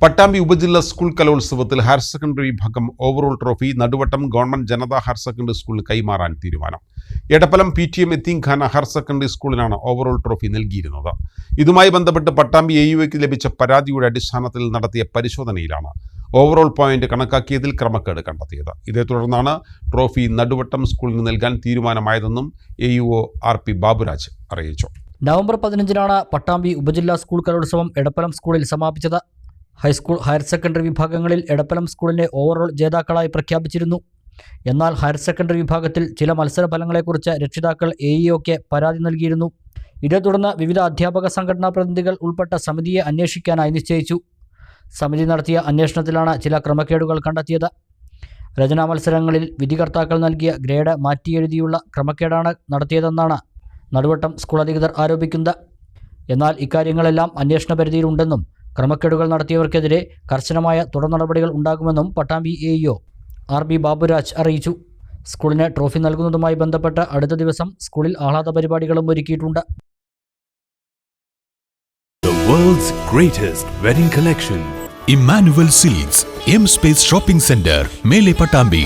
പട്ടാമ്പി ഉപജില്ലാ സ്കൂൾ കലോത്സവത്തിൽ higher secondary വിഭാഗം overall trophy Naduvattam government Janata higher secondary സ്കൂളിന് കൈമാറാൻ തീരുമാനം. എടപ്പലം പി ടി എം എത്തീംഖാന ഹയർ സെക്കൻഡറി സ്കൂളിനാണ് ഓവറോൾ ട്രോഫി നൽകിയിരുന്നത്. ഇതുമായി ബന്ധപ്പെട്ട് പട്ടാമ്പി എ യുക്ക് ലഭിച്ച പരാതിയുടെ അടിസ്ഥാനത്തിൽ നടത്തിയ പരിശോധനയിലാണ് ഓവറോൾ പോയിന്റ് കണക്കാക്കിയതിൽ ക്രമക്കേട് കണ്ടെത്തിയത്. ഇതേ തുടർന്നാണ് ട്രോഫി നടുവട്ടം സ്കൂളിന് നൽകാൻ തീരുമാനമായതെന്നും A U O R P Baburaj അറിയിച്ചു. നവംബർ പതിനഞ്ചിനാണ് പട്ടാമ്പി ഉപജില്ലാ സ്കൂൾ കലോത്സവം എടപ്പലം സ്കൂളിൽ സമാപിച്ചത്. ഹൈസ്കൂൾ ഹയർ സെക്കൻഡറി വിഭാഗങ്ങളിൽ എടപ്പലം സ്കൂളിനെ ഓവറോൾ ജേതാക്കളായി പ്രഖ്യാപിച്ചിരുന്നു. എന്നാൽ ഹയർ സെക്കൻഡറി വിഭാഗത്തിൽ ചില മത്സര ഫലങ്ങളെക്കുറിച്ച് രക്ഷിതാക്കൾ എ ഇഒക്ക് പരാതി നൽകിയിരുന്നു. ഇതേ തുടർന്ന് വിവിധ അധ്യാപക സംഘടനാ പ്രതിനിധികൾ ഉൾപ്പെട്ട സമിതിയെ അന്വേഷിക്കാനായി നിശ്ചയിച്ചു. സമിതി നടത്തിയ അന്വേഷണത്തിലാണ് ചില ക്രമക്കേടുകൾ കണ്ടെത്തിയത്. രചനാ മത്സരങ്ങളിൽ വിധികർത്താക്കൾ നൽകിയ ഗ്രേഡ് മാറ്റിയെഴുതിയുള്ള ക്രമക്കേടാണ് നടത്തിയതെന്നാണ് നടുവട്ടം സ്കൂൾ അധികൃതർ ആരോപിക്കുന്നത്. എന്നാൽ ഇക്കാര്യങ്ങളെല്ലാം അന്വേഷണ പരിധിയിലുണ്ടെന്നും ക്രമക്കേടുകൾ നടത്തിയവർക്കെതിരെ കർശനമായ തുടർ നടപടികൾ ഉണ്ടാകുമെന്നും Pattambi A E O R B Baburaj അറിയിച്ചു സ്കൂളിന് ട്രോഫി നൽകുന്നതുമായി ബന്ധപ്പെട്ട് അടുത്ത ദിവസം സ്കൂളിൽ ആഹ്ലാദ പരിപാടികളും ഒരുക്കിയിട്ടുണ്ട് world's greatest wedding collection. Emmanuel Silks, M Space Shopping Center, Mele Patambi,